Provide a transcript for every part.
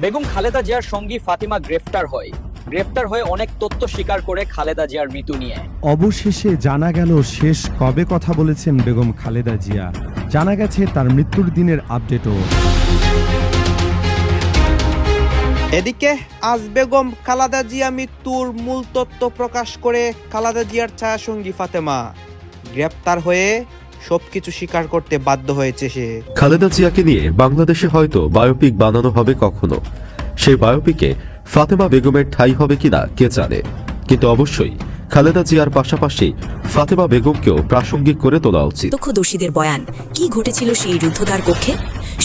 বেগম খালেদা জিয়ার সঙ্গী ফাতিমা গ্রেফতার হয়। গ্রেফতার হয়ে অনেক তথ্য স্বীকার করে খালেদা জিয়ার মৃত্যু নিয়ে। অবশেষে জানা গেল শেষ কবে কথা বলেছেন বেগম খালেদা জিয়া। জানা গেছে তার মৃত্যুর দিনের আপডেটও। এদিকে আজ বেগম খালাদা জিয়া মৃত্যুর মূল তথ্য প্রকাশ করে খালাদা জিয়ার ছায়াসঙ্গী ফাতেমা। গ্রেপ্তার হয়ে সবকিছু স্বীকার করতে বাধ্য হয়েছে সে। খালেদা জিয়াকে নিয়ে বাংলাদেশে হয়তো বায়োপিক বানানো হবে কখনো। সেই বায়োপিকে ফাতেমা বেগমের ঠাই হবে কিনা কে জানে। কিন্তু অবশ্যই খালেদা জিয়ার পাশাপাশি ফাতেমা বেগমকেও প্রাসঙ্গিক করে তোলা উচিত। প্রত্যক্ষদর্শীদের বয়ান কি ঘটেছিল সেই রুদ্ধদ্বার কক্ষে?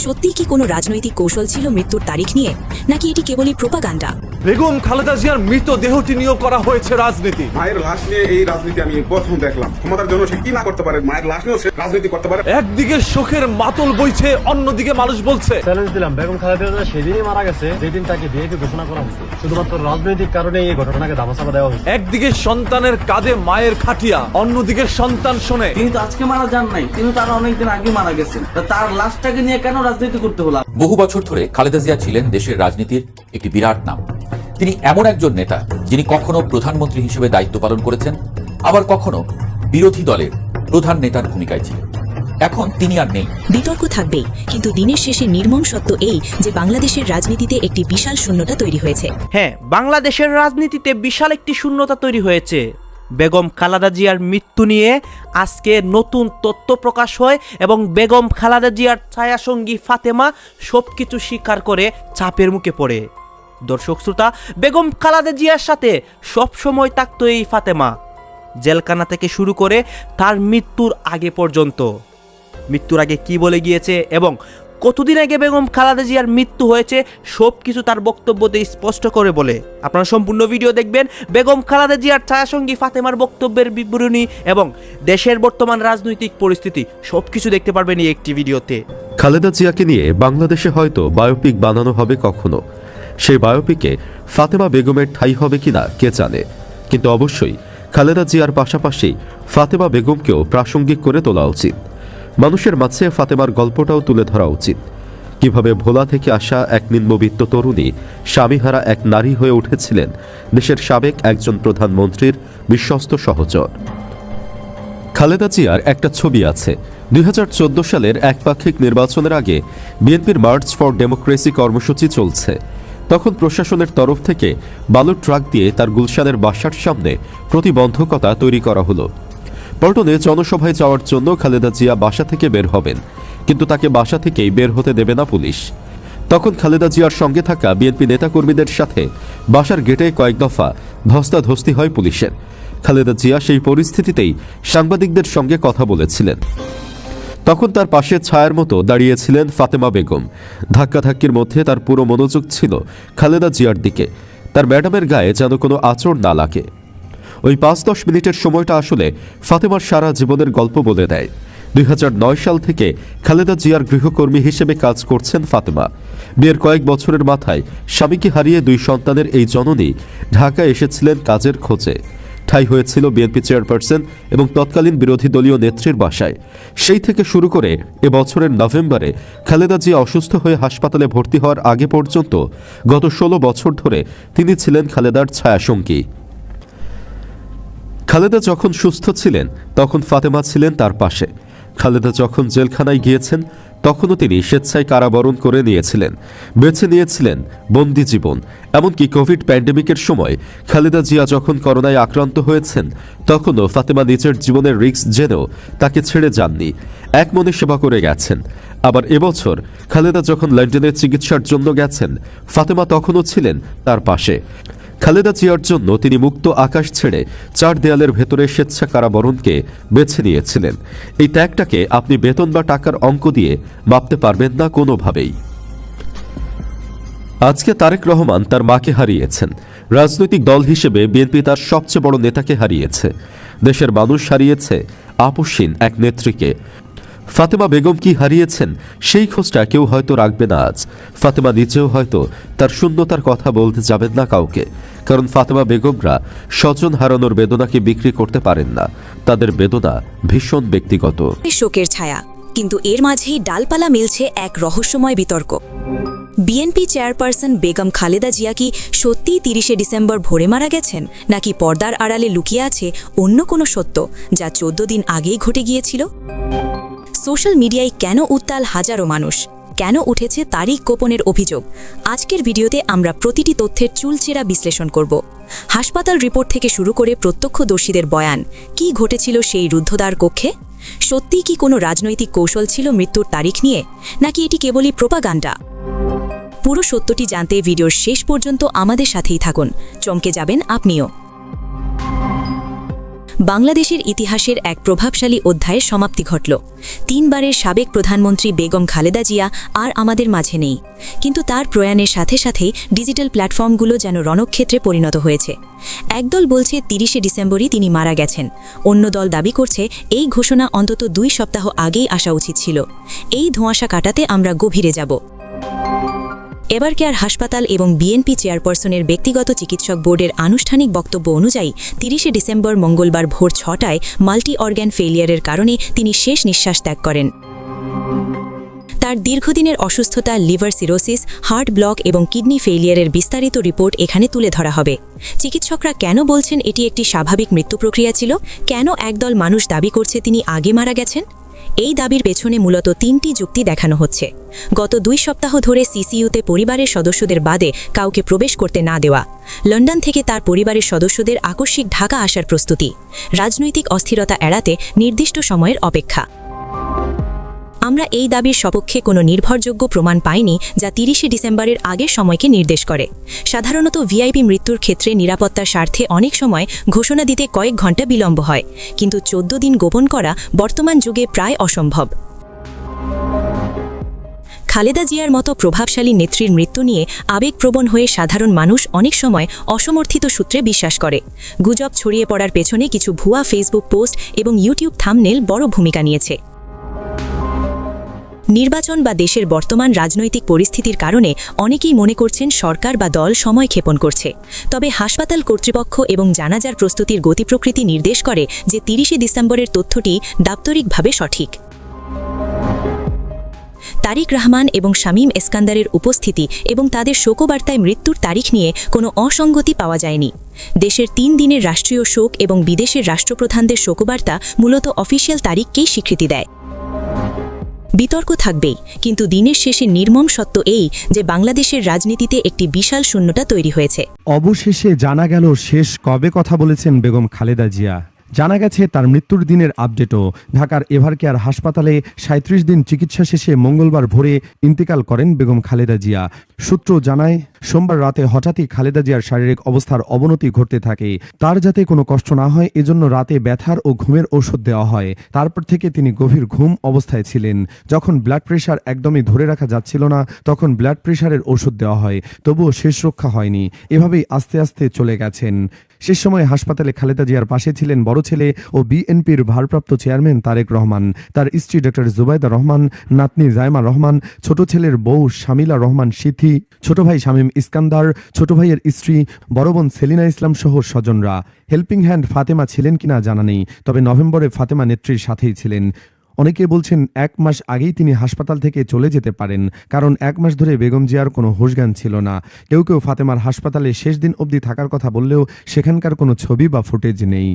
সত্যিই কি কোনো রাজনৈতিক কৌশল ছিল মৃত্যুর তারিখ নিয়ে নাকি এটি কেবলই প্রোপাগান্ডা বেগম খালেদা জিয়ার মৃতদেহটি নিয়োগ করা হয়েছে রাজনীতি। মায়ের লাশ নিয়ে এই রাজনীতি আমি প্রথম দেখলাম। ক্ষমতার জন্য সে কি না করতে পারে? মায়ের লাশ নিয়েও সে রাজনীতি করতে পারে? একদিকে শোকের মাতল বইছে অন্যদিকে মানুষ বলছে চ্যালেঞ্জ দিলাম। বেগম খালেদা জিয়া সেদিনই মারা গেছে যেদিন তাকে বিয়েকে ঘোষণা করা হয়েছে। শুধুমাত্র রাজনৈতিক কারণে এই ঘটনাকে ধামাচাপা দেওয়া হয়েছে। একদিকে সন্তানের কাঁধে মায়ের খাটিয়া অন্যদিকে সন্তান শোনে। তিনি তো আজকে মারা যান নাই তিনি তার অনেকদিন আগে মারা গেছেন। তার লাশটাকে নিয়ে কেন রাজনীতি করতে হলো? বহু বছর ধরে খালেদা জিয়া ছিলেন দেশের রাজনীতির একটি বিরাট নাম। তিনি এমন একজন নেতা যিনি কখনো প্রধানমন্ত্রী হিসেবে দায়িত্ব পালন করেছেন আবার কখনো বিরোধী দলের প্রধান নেতার ভূমিকায় ছিলেন। এখন তিনি আর নেই। বিতর্ক থাকবেই কিন্তু দিনের শেষে নির্মম সত্য এই যে বাংলাদেশের রাজনীতিতে একটি বিশাল শূন্যতা তৈরি হয়েছে। হ্যাঁ বাংলাদেশের রাজনীতিতে বিশাল একটি শূন্যতা তৈরি হয়েছে। বেগম খালাদা জিয়ার মৃত্যু নিয়ে আজকে নতুন তথ্য প্রকাশ হয় এবং বেগম খালাদা জিয়ার ছায়াসঙ্গী ফাতেমা সবকিছু স্বীকার করে চাপের মুখে পড়ে। দর্শক শ্রোতা বেগম খালাদা জিয়ার সাথে সব সময় থাকতো এই ফাতেমা। জেলখানা থেকে শুরু করে তার মৃত্যুর আগে পর্যন্ত। মৃত্যুর আগে কি বলে গিয়েছে এবং কতদিন আগে বেগম খালাদা জিয়ার মৃত্যু হয়েছে সব কিছু তার বক্তব্যতে স্পষ্ট করে বলে। আপনারা সম্পূর্ণ ভিডিও দেখবেন বেগম খালাদা জিয়ার ছায়াসঙ্গী ফাতেমার বক্তব্যের বিবরণী এবং দেশের বর্তমান রাজনৈতিক পরিস্থিতি সব কিছু দেখতে পারবেন এই একটি ভিডিওতে। খালেদা জিয়াকে নিয়ে বাংলাদেশে হয়তো বায়োপিক বানানো হবে কখনো। সেই বায়োপিকে ফাতেমা বেগমের ঠাঁই হবে কিনা, কে জানে? কিন্তু অবশ্যই খালেদা জিয়ার পাশাপাশি ফাতেমা বেগমকেও প্রাসঙ্গিক করে তোলা উচিত। মানুষের মাঝে ফাতেমার গল্পটাও তুলে ধরা উচিত। কীভাবে ভোলা থেকে আসা এক নিম্নবিত্ত তরুণী, স্বামীহারা এক নারী হয়ে উঠেছিলেন, দেশের সাবেক একজন প্রধানমন্ত্রীর বিশ্বস্ত সহচর। খালেদা জিয়ার একটা ছবি আছে। দুই হাজার চোদ্দ সালের একপাক্ষিক নির্বাচনের আগে বিএনপির মার্চ ফর ডেমোক্রেসি কর্মসূচি চলছে। তখন প্রশাসনের তরফ থেকে বালুর ট্রাক দিয়ে তার গুলশানের বাসার সামনে প্রতিবন্ধকতা তৈরি করা হলো। পল্টনে জনসভায় যাওয়ার জন্য খালেদা জিয়া বাসা থেকে বের হবেন, কিন্তু তাকে বাসা থেকেই বের হতে দেবে না পুলিশ। তখন খালেদা জিয়ার সঙ্গে থাকা বিএনপি নেতাকর্মীদের সাথে বাসার গেটে কয়েক দফা ধস্তাধস্তি হয় পুলিশের। খালেদা জিয়া সেই পরিস্থিতিতেই সাংবাদিকদের সঙ্গে কথা বলেছিলেন। তখন তার পাশে ছায়ার মতো দাঁড়িয়েছিলেন ফাতেমা বেগম। ধাক্কাধাক্কির মধ্যে তার পুরো মনোযোগ ছিল খালেদা জিয়ার দিকে। তার ম্যাডামের গায়ে যেন কোনো আচর না লাগে। ওই পাঁচ দশ মিনিটের সময়টা আসলে ফাতেমার সারা জীবনের গল্প বলে দেয়। দুই হাজার নয় সাল থেকে খালেদা জিয়ার গৃহকর্মী হিসেবে কাজ করছেন ফাতেমা। বিয়ের কয়েক বছরের মাথায় স্বামীকে হারিয়ে দুই সন্তানের এই জননী ঢাকা এসেছিলেন কাজের খোঁজে। ঠাই হয়েছিল বিএনপি চেয়ারপারসন এবং তৎকালীন বিরোধী দলীয় নেত্রীর বাসায়। সেই থেকে শুরু করে এ বছরের নভেম্বরে খালেদা জিয়া অসুস্থ হয়ে হাসপাতালে ভর্তি হওয়ার আগে পর্যন্ত গত ষোলো বছর ধরে তিনি ছিলেন খালেদার ছায়াসঙ্গী। খালেদা যখন সুস্থ ছিলেন, তখন ফাতেমা ছিলেন তার পাশে। খালেদা যখন জেলখানায় গিয়েছেন, তখনও তিনি স্বেচ্ছায় কারাবরণ করে নিয়েছিলেন, বেছে নিয়েছিলেন বন্দি জীবন। এমনকি কোভিড প্যান্ডেমিকের সময় খালেদা জিয়া যখন করোনায় আক্রান্ত হয়েছেন, তখনও ফাতেমা নিজের জীবনের রিস্ক জেনেও তাকে ছেড়ে যাননি। এক মনে সেবা করে গেছেন। আবার এবছর খালেদা যখন লন্ডনে চিকিৎসার জন্য গেছেন, ফাতেমা তখনও ছিলেন তার পাশে। খালেদা জিয়ার জন্য তিনি মুক্ত আকাশ ছেড়ে চার দেয়ালের ভেতরে স্বেচ্ছা কারাবরণকে বেছে নিয়েছিলেন। এই ত্যাগটাকে আপনি বেতন বা টাকার অঙ্ক দিয়ে মাপতে পারবেন না কোনোভাবেই। আজকে তারেক রহমান তার মাকে হারিয়েছেন। রাজনৈতিক দল হিসেবে বিএনপি তার সবচেয়ে বড় নেতাকে হারিয়েছে। দেশের মানুষ হারিয়েছে আপসীন এক নেত্রীকে। ফাতেমা বেগম কি হারিয়েছেন? সেই খোঁজটা কেউ হয়তো রাখবে না আজ। ফাতেমা নিজেও হয়তো তার শূন্যতার কথা বলতে যাবেন না কাউকে। কারণ ফাতেমা বেগমরা স্বজন হারানোর বেদনাকে বিক্রি করতে পারেন না। তাদের বেদনা ভীষণ ব্যক্তিগত। শোকের ছায়া, কিন্তু এর মাঝেই ডালপালা মিলছে এক রহস্যময় বিতর্ক। বিএনপি চেয়ারপারসন বেগম খালেদা জিয়া কি সত্যিই তিরিশে ডিসেম্বর ভোরে মারা গেছেন, নাকি পর্দার আড়ালে লুকিয়ে আছে অন্য কোনো সত্য, যা চোদ্দ দিন আগেই ঘটে গিয়েছিল? সোশ্যাল মিডিয়ায় কেন উত্তাল হাজারো মানুষ? কেন উঠেছে তারিখ গোপনের অভিযোগ? আজকের ভিডিওতে আমরা প্রতিটি তথ্যের চুলচেরা বিশ্লেষণ করব। হাসপাতাল রিপোর্ট থেকে শুরু করে প্রত্যক্ষদর্শীদের বয়ান, কি ঘটেছিল সেই রুদ্ধদ্বার কক্ষে? সত্যিই কি কোনো রাজনৈতিক কৌশল ছিল মৃত্যুর তারিখ নিয়ে? নাকি এটি কেবলই প্রোপাগান্ডা? পুরো সত্যটি জানতে ভিডিওর শেষ পর্যন্ত আমাদের সাথেই থাকুন। চমকে যাবেন আপনিও। বাংলাদেশের ইতিহাসের এক প্রভাবশালী অধ্যায়ের সমাপ্তি ঘটল। তিনবারের সাবেক প্রধানমন্ত্রী বেগম খালেদা জিয়া আর আমাদের মাঝে নেই। কিন্তু তার প্রয়াণের সাথে সাথে ডিজিটাল প্ল্যাটফর্মগুলো যেন রণক্ষেত্রে পরিণত হয়েছে। একদল বলছে তিরিশে ডিসেম্বরই তিনি মারা গেছেন। অন্য দল দাবি করছে এই ঘোষণা অন্তত দুই সপ্তাহ আগেই আসা উচিত ছিল। এই ধোঁয়াশা কাটাতে আমরা গভীরে যাব। এবার কেয়ার হাসপাতাল এবং বিএনপি চেয়ারপারসনের ব্যক্তিগত চিকিৎসক বোর্ডের আনুষ্ঠানিক বক্তব্য অনুযায়ী তিরিশে ডিসেম্বর মঙ্গলবার ভোর ছটায় মাল্টি অর্গ্যান ফেলিয়ারের কারণে তিনি শেষ নিঃশ্বাস ত্যাগ করেন। তার দীর্ঘদিনের অসুস্থতা, লিভার সিরোসিস, হার্ট ব্লক এবং কিডনি ফেলিয়ারের বিস্তারিত রিপোর্ট এখানে তুলে ধরা হবে। চিকিৎসকরা কেন বলছেন এটি একটি স্বাভাবিক মৃত্যু প্রক্রিয়া ছিল? কেন একদল মানুষ দাবি করছে তিনি আগে মারা গেছেন? এই দাবির পেছনে মূলত তিনটি যুক্তি দেখানো হচ্ছে। গত দুই সপ্তাহ ধরে সিসিইউতে পরিবারের সদস্যদের বাদে কাউকে প্রবেশ করতে না দেওয়া, লন্ডন থেকে তার পরিবারের সদস্যদের আকস্মিক ঢাকা আসার প্রস্তুতি, রাজনৈতিক অস্থিরতা এড়াতে নির্দিষ্ট সময়ের অপেক্ষা। আমরা এই দাবির সপক্ষে কোনো নির্ভরযোগ্য প্রমাণ পাইনি যা তিরিশে ডিসেম্বরের আগের সময়কে নির্দেশ করে। সাধারণত ভিআইপি মৃত্যুর ক্ষেত্রে নিরাপত্তার স্বার্থে অনেক সময় ঘোষণা দিতে কয়েক ঘণ্টা বিলম্ব হয়, কিন্তু চোদ্দ দিন গোপন করা বর্তমান যুগে প্রায় অসম্ভব। খালেদা জিয়ার মতো প্রভাবশালী নেত্রীর মৃত্যু নিয়ে আবেগপ্রবণ হয়ে সাধারণ মানুষ অনেক সময় অসমর্থিত সূত্রে বিশ্বাস করে। গুজব ছড়িয়ে পড়ার পেছনে কিছু ভুয়া ফেসবুক পোস্ট এবং ইউটিউব থামনেল বড় ভূমিকা নিয়েছে। নির্বাচন বা দেশের বর্তমান রাজনৈতিক পরিস্থিতির কারণে অনেকেই মনে করছেন সরকার বা দল সময় ক্ষেপণ করছে। তবে হাসপাতাল কর্তৃপক্ষ এবং জানাজার প্রস্তুতির গতি প্রকৃতি নির্দেশ করে যে তিরিশে ডিসেম্বরের তথ্যটি দাপ্তরিকভাবে সঠিক। তারিক রহমান এবং শামীম এসকান্দারের উপস্থিতি এবং তাদের শোকবার্তায় মৃত্যুর তারিখ নিয়ে কোনো অসঙ্গতি পাওয়া যায়নি। দেশের তিন দিনের রাষ্ট্রীয় শোক এবং বিদেশের রাষ্ট্রপ্রধানদের শোকবার্তা মূলত অফিসিয়াল তারিখকেই স্বীকৃতি দেয়। বিতর্ক থাকবেই কিন্তু দিনের শেষে নির্মম সত্য এই যে বাংলাদেশের রাজনীতিতে একটি বিশাল শূন্যতা তৈরি হয়েছে। অবশেষে জানা গেল শেষ কবে কথা বলেছেন বেগম খালেদা জিয়া। জানা গেছে তার মৃত্যুর দিনের আপডেটও। ঢাকার এভারকেয়ার হাসপাতালে সাঁত্রিশ দিন চিকিৎসা শেষে মঙ্গলবার ভোরে ইন্তেকাল করেন বেগম খালেদা জিয়া। সূত্র জানায়, সোমবার রাতে হঠাৎই খালেদা জিয়ার শারীরিক অবস্থার অবনতি ঘটতে থাকে। তার যাতে কোনো কষ্ট না হয়, এজন্য রাতে ব্যথার ও ঘুমের ওষুধ দেওয়া হয়। তারপর থেকে তিনি গভীর ঘুম অবস্থায় ছিলেন। যখন ব্লাড প্রেশার একদমই ধরে রাখা যাচ্ছিল না, তখন ব্লাড প্রেশারের ওষুধ দেওয়া হয়, তবুও শেষ রক্ষা হয়নি। এভাবেই আস্তে আস্তে চলে গেছেন। শেষ সময় হাসপাতালে খালেদা জিয়ার পাশে ছিলেন বড় ছেলে ও বিএনপির ভারপ্রাপ্ত চেয়ারম্যান তারেক রহমান। তার স্ত্রী ডক্টর জুবাইদা রহমান, নাতনি জায়মা রহমান, ছোট ছেলের বউ শামিলা রহমান সিথি, ছোট ভাই শামীম ইস্কান্দার, ছোট ভাইয়ের স্ত্রী বড় বোন সেলিনা ইসলাম সহ স্বজনরা। হেল্পিং হ্যান্ড ফাতেমা ছিলেন কিনা জানা নেই, তবে নভেম্বরে ফাতেমা নেত্রীর সাথেই ছিলেন। অনেকে বলছেন এক মাস আগেই তিনি হাসপাতাল থেকে চলে যেতে পারেন, কারণ এক মাস ধরে বেগম জিয়ার কোনো হোশজ্ঞান ছিল না। কেউ কেউ ফাতেমার হাসপাতালে শেষ দিন অবধি থাকার কথা বললেও সেখানকার কোনো ছবি বা ফুটেজ নেই।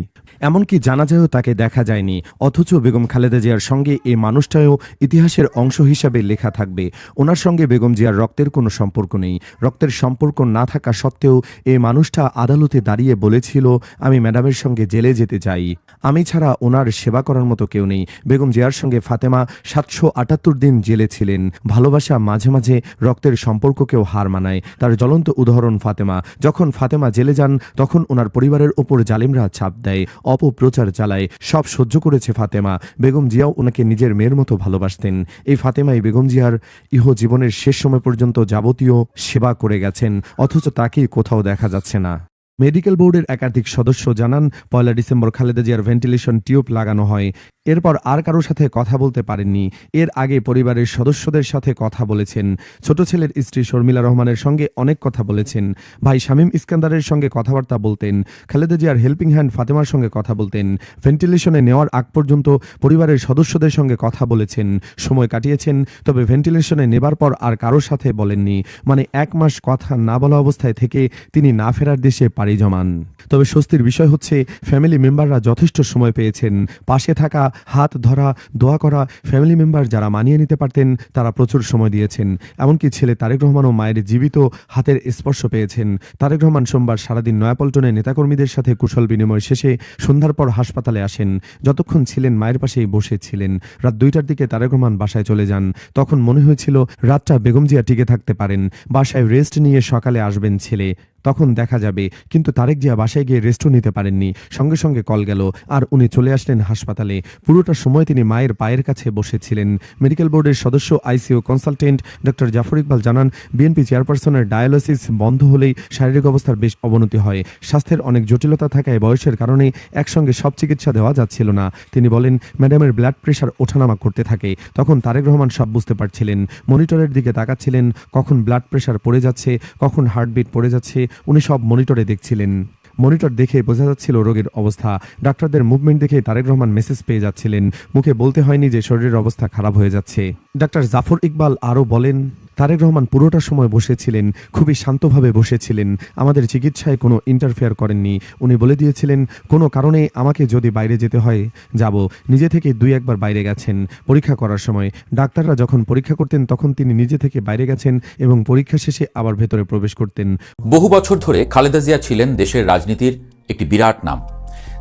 এমনকি জানাজায়ও তাকে দেখা যায়নি, অথচ বেগম খালেদা জিয়ার সঙ্গে এই মানুষটাও ইতিহাসের অংশ হিসাবে লেখা থাকবে। ওনার সঙ্গে বেগম জিয়ার রক্তের কোনো সম্পর্ক নেই। রক্তের সম্পর্ক না থাকা সত্ত্বেও এই মানুষটা আদালতে দাঁড়িয়ে বলেছিল, আমি ম্যাডামের সঙ্গে জেলে যেতে চাই। আমি ছাড়া ওনার সেবা করার মতো কেউ নেই। বেগম জিয়ার সঙ্গে ফাতেমা সাতশো আটাত্তর দিন জেলে ছিলেন। ভালোবাসা মাঝে মাঝে রক্তের সম্পর্ককেও হার মানায়। তার জ্বলন্ত উদাহরণ ফাতেমা। যখন ফাতেমা জেলে যান, তখন ওনার পরিবারের ওপর জালিমরা চাপ দেয়, অপপ্রচার চালায়। সব সহ্য করেছে ফাতেমা। বেগম জিয়াও ওনাকে নিজের মেয়ের মতো ভালোবাসতেন। এই ফাতেমাই বেগম জিয়ার ইহ জীবনের শেষ সময় পর্যন্ত যাবতীয় সেবা করে গেছেন, অথচ তাকে কোথাও দেখা যাচ্ছে না। মেডিকেল বোর্ডের একাধিক সদস্য জানান, পয়লা ডিসেম্বর খালেদা জিয়ার ভেন্টিলেশন টিউব লাগানো হয়। এরপর আর কারোর সাথে কথা বলতে পারেননি। এর আগে পরিবারের সদস্যদের সাথে কথা বলেছেন। ছোট ছেলের স্ত্রী শর্মিলা রহমানের সঙ্গে অনেক কথা বলেছেন। ভাই শামীম ইস্কান্দারের সঙ্গে কথাবার্তা বলতেন। খালেদা জিয়ার হেল্পিং হ্যান্ড ফাতেমার সঙ্গে কথা বলতেন। ভেন্টিলেশনে নেওয়ার আগ পর্যন্ত পরিবারের সদস্যদের সঙ্গে কথা বলেছেন। সময় কাটিয়েছেন, তবে ভেন্টিলেশনে নেবার পর আর কারোর সাথে বলেননি। মানে এক মাস কথা না বলা অবস্থায় থেকে তিনি না ফেরার দেশে পাড়ি জমান তবে স্বস্তির বিষয় হচ্ছে ফ্যামিলি মেম্বাররা যথেষ্ট সময় পেয়েছেন। পাশে থাকা, হাত ধরা, দোয়া করা ফ্যামিলি মেম্বার যারা মানিয়ে নিতে পারতেন, তারা প্রচুর সময় দিয়েছেন। এমনকি ছেলে তারেক রহমানও মায়ের জীবিত হাতের স্পর্শ পেয়েছেন। তারেক রহমান সোমবার সারাদিন নয়াপল্টনে নেতাকর্মীদের সাথে কুশল বিনিময় শেষে সন্ধ্যার পর হাসপাতালে আসেন। যতক্ষণ ছিলেন মায়ের পাশেই বসে ছিলেন। রাত দুইটার দিকে তারেক রহমান বাসায় চলে যান। তখন মনে হয়েছিল, রাতটা বেগম জিয়া টিকে থাকতে পারেন। বাসায় রেস্ট নিয়ে সকালে আসবেন ছেলে। তখন দেখা যাবে। কিন্তু তারেক জিয়া বাসায় গিয়ে রেস্টও নিতে পারেননি। সঙ্গে সঙ্গে কল গেল। আর উনি চলে আসলেন হাসপাতালে। পুরোটা সময় তিনি মায়ের পায়ের কাছে বসেছিলেন। মেডিকেল বোর্ডের সদস্য ICU consultant doctor Zafar Iqbal জানান বিএনপি চেয়ারপারসনের ডায়ালিসিস বন্ধ হলেই শারীরিক অবস্থার বেশ অবনতি হয়। স্বাস্থ্যের অনেক জটিলতা থাকায় বয়সের কারণে একসঙ্গে সব চিকিৎসা দেওয়া যাচ্ছিল না। তিনি বলেন ম্যাডামের ব্লাড প্রেশার ওঠানামা করতে থাকে। তখন তারেক রহমান সব বুঝতে পারছিলেন। মনিটরের দিকে তাকাচ্ছিলেন। কখন ব্লাড প্রেশার পড়ে যাচ্ছে, কখন হার্টবিট পড়ে যাচ্ছে উনি সব মনিটরে দেখছিলেন। মনিটর দেখে বোঝা যাচ্ছিল রোগীর অবস্থা। ডাক্তারদের মুভমেন্ট দেখে তারেক রহমান মেসেজ পেয়ে যাচ্ছিলেন। মুখে বলতে হয়নি যে শরীরের অবস্থা খারাপ হয়ে যাচ্ছে। ডাক্তার জাফর ইকবাল আরও বলেন তারেক রহমান পুরোটা সময় বসেছিলেন, খুবই শান্তভাবে বসেছিলেন। আমাদের চিকিৎসায় কোনো ইন্টারফেয়ার করেননি। উনি বলে দিয়েছিলেন, কোনো কারণে আমাকে যদি বাইরে যেতে হয়, যাব। নিজে থেকে দুই একবার বাইরে গেছেন। পরীক্ষা করার সময় ডাক্তাররা যখন পরীক্ষা করতেন, তখন তিনি নিজে থেকে বাইরে গেছেন এবং পরীক্ষা শেষে আবার ভেতরে প্রবেশ করতেন। বহু বছর ধরে খালেদা জিয়া ছিলেন দেশের রাজনীতির একটি বিরাট নাম।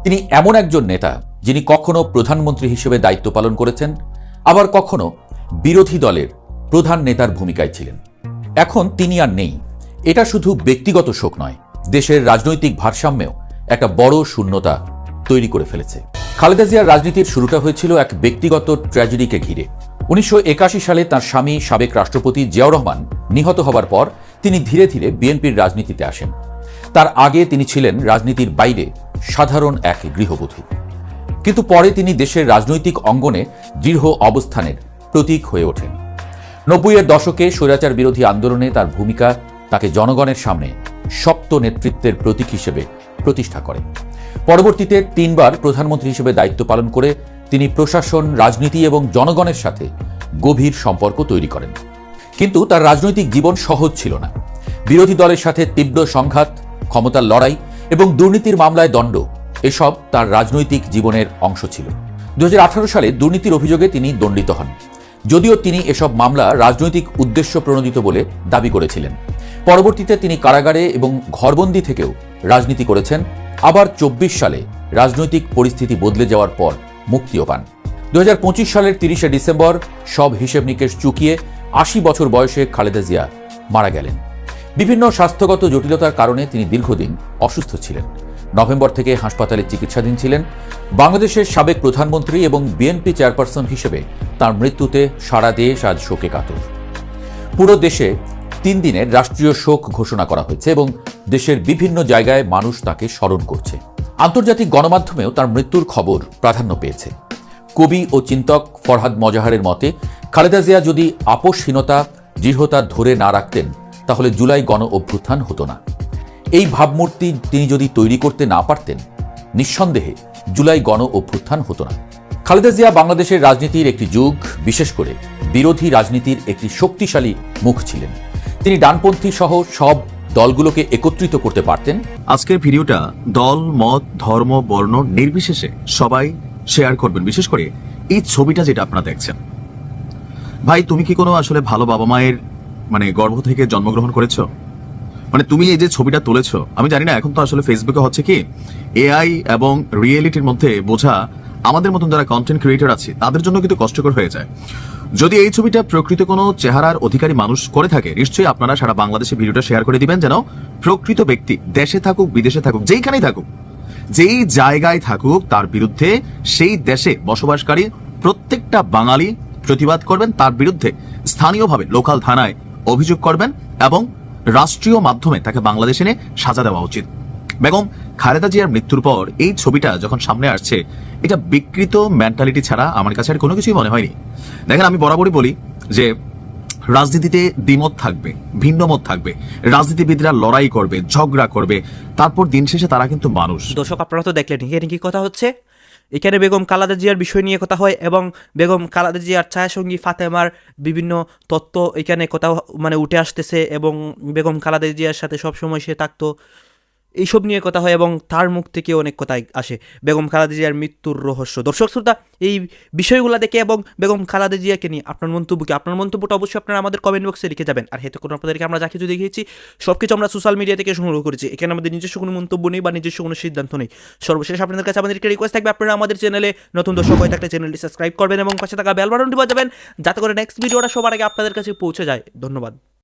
তিনি এমন একজন নেতা, যিনি কখনো প্রধানমন্ত্রী হিসেবে দায়িত্ব পালন করেছেন, আবার কখনো বিরোধী দলের প্রধান নেতার ভূমিকায় ছিলেন। এখন তিনি আর নেই। এটা শুধু ব্যক্তিগত শোক নয়, দেশের রাজনৈতিক ভারসাম্যেও একটা বড় শূন্যতা তৈরি করে ফেলেছে। খালেদা জিয়ার রাজনীতির শুরুটা হয়েছিল এক ব্যক্তিগত ট্র্যাজেডিকে ঘিরে। উনিশশো একাশি সালে তার স্বামী, সাবেক রাষ্ট্রপতি জিয়াউর রহমান নিহত হবার পর তিনি ধীরে ধীরে বিএনপির রাজনীতিতে আসেন। তার আগে তিনি ছিলেন রাজনীতির বাইরে সাধারণ এক গৃহবধূ। কিন্তু পরে তিনি দেশের রাজনৈতিক অঙ্গনে দৃঢ় অবস্থানের প্রতীক হয়ে ওঠেন। নব্বইয়ের দশকে স্বৈরাচার বিরোধী আন্দোলনে তার ভূমিকা তাকে জনগণের সামনে শক্ত নেতৃত্বের প্রতীক হিসেবে প্রতিষ্ঠা করে। পরবর্তীতে তিনবার প্রধানমন্ত্রী হিসেবে দায়িত্ব পালন করে তিনি প্রশাসন, রাজনীতি এবং জনগণের সাথে গভীর সম্পর্ক তৈরি করেন। কিন্তু তার রাজনৈতিক জীবন সহজ ছিল না। বিরোধী দলের সাথে তীব্র সংঘাত, ক্ষমতার লড়াই এবং দুর্নীতির মামলায় দণ্ড, এসব তার রাজনৈতিক জীবনের অংশ ছিল। দু হাজার আঠারো সালে দুর্নীতির অভিযোগে তিনি দণ্ডিত হন। যদিও তিনি এসব মামলা রাজনৈতিক উদ্দেশ্য প্রণোদিত বলে দাবি করেছিলেন। পরবর্তীতে তিনি কারাগারে এবং ঘরবন্দি থেকেও রাজনীতি করেছেন। আবার চব্বিশ সালে রাজনৈতিক পরিস্থিতি বদলে যাওয়ার পর মুক্তিও পান। দু হাজার পঁচিশ সালের তিরিশে ডিসেম্বর সব হিসেব নিকেশ চুকিয়ে আশি বছর বয়সে খালেদা জিয়া মারা গেলেন। বিভিন্ন স্বাস্থ্যগত জটিলতার কারণে তিনি দীর্ঘদিন অসুস্থ ছিলেন। নভেম্বর থেকে হাসপাতালে চিকিৎসাধীন ছিলেন। বাংলাদেশের সাবেক প্রধানমন্ত্রী এবং বিএনপি চেয়ারপারসন হিসেবে তার মৃত্যুতে সারা দেশ আজ শোকে কাতর। পুরো দেশে তিন দিনের রাষ্ট্রীয় শোক ঘোষণা করা হয়েছে এবং দেশের বিভিন্ন জায়গায় মানুষ তাকে স্মরণ করছে। আন্তর্জাতিক গণমাধ্যমেও তার মৃত্যুর খবর প্রাধান্য পেয়েছে। কবি ও চিন্তক ফরহাদ মজাহারের মতে, খালেদা জিয়া যদি আপোষহীনতা, দৃঢ়তা ধরে না রাখতেন, তাহলে জুলাই গণ অভ্যুত্থান হতো না। এই ভাবমূর্তি তিনি যদি তৈরি করতে না পারতেন, নিঃসন্দেহে জুলাই গণ অভ্যুত্থান হতো না। খালেদা জিয়া বাংলাদেশের রাজনীতির একটি যুগ, বিশেষ করে বিরোধী রাজনীতির একটি শক্তিশালী মুখ ছিলেন। তিনি ডানপন্থী সহ সব দলগুলোকে একত্রিত করতে পারতেন। আজকের ভিডিওটা দল, মত, ধর্ম, বর্ণ নির্বিশেষে সবাই শেয়ার করবেন। বিশেষ করে এই ছবিটা যেটা আপনারা দেখছেন। ভাই, তুমি কি কোনো আসলে ভালো বাবা মায়ের মানে গর্ভ থেকে জন্মগ্রহণ করেছ? মানে তুমি এই যে ছবিটা তুলেছো, আমি জানি না, এখন তো আসলে ফেসবুকে হচ্ছে কি এআই এবং রিয়েলিটির মধ্যে বোঝা আমাদের মতন যারা কন্টেন্ট ক্রিয়েটর আছে, তাদের জন্য কিন্তু কষ্টকর হয়ে যায়। যদি এই ছবিটা প্রকৃত কোনো চেহারার অধিকারী মানুষ করে থাকে, নিশ্চয়ই আপনারা সারা বাংলাদেশে ভিডিওটা শেয়ার করে দিবেন যেন প্রকৃত ব্যক্তি দেশে থাকুক, বিদেশে থাকুক, যেইখানেই থাকুক, যেই জায়গায় থাকুক, তার বিরুদ্ধে সেই দেশে বসবাসকারী প্রত্যেকটা বাঙালি প্রতিবাদ করবেন, তার বিরুদ্ধে স্থানীয়ভাবে লোকাল থানায় অভিযোগ করবেন এবং রাষ্ট্রীয় মাধ্যমে তাকে বাংলাদেশে এনে সাজা দেওয়া উচিত। বেগম খালেদা জিয়ার মৃত্যুর পর এই ছবিটা যখন সামনে আসছে, এটা বিকৃত মেন্টালিটি ছাড়া আমার কাছে আর কোনো কিছুই মনে হয়নি। দেখেন, আমি বরাবরই বলি যে রাজনীতিতে দ্বিমত থাকবে, ভিন্ন মত থাকবে। রাজনীতিবিদরা লড়াই করবে, ঝগড়া করবে, তারপর দিন শেষে তারা কিন্তু মানুষ। দর্শক, আপনারা তো দেখলেন এখানে কি কথা হচ্ছে? এখানে বেগম কালাদা জিয়ার বিষয় নিয়ে কথা হয় এবং বেগম কালাদা জিয়ার ছায়াসঙ্গী ফাতেমার বিভিন্ন তত্ত্ব এখানে কথা মানে উঠে আসতেছে এবং বেগম কালাদা জিয়ার সাথে সবসময় সে থাকতো। এইসব নিয়ে কথা হয় এবং তার মুখ থেকে অনেক কথাই আসে। বেগম খালাদা জিয়ার মৃত্যুর রহস্য। দর্শক শ্রোতা, এই বিষয়গুলো দেখে এবং বেগম খালাদা জিয়াকে নিয়ে আপনার মন্তব্যকে, আপনার মন্তব্যটা অবশ্যই আপনারা আমাদের কমেন্ট বক্সে লিখে যাবেন। আর হেতু কোনো আপনাদেরকে আমরা যা কিছু দেখিয়েছি সব কিছু আমরা সোশ্যাল মিডিয়া থেকে সংগ্রহ করেছি। এখানে আমাদের নিজস্ব কোনো মন্তব্য নেই বা নিজস্ব কোনো সিদ্ধান্ত নেই। সর্বশেষ আপনাদের কাছে আমাদের একটা রিকোয়েস্ট থাকবে, আপনারা আমাদের চ্যানেলে নতুন দর্শক হয়ে থাকলে চ্যানেলটি সাবস্ক্রাইব করবেন এবং পাশে থাকা বেল বাটনটি বাজাবেন। যাতে করে নেক্সট ভিডিওটা সবার আগে আপনাদের কাছে পৌঁছে যায়। ধন্যবাদ।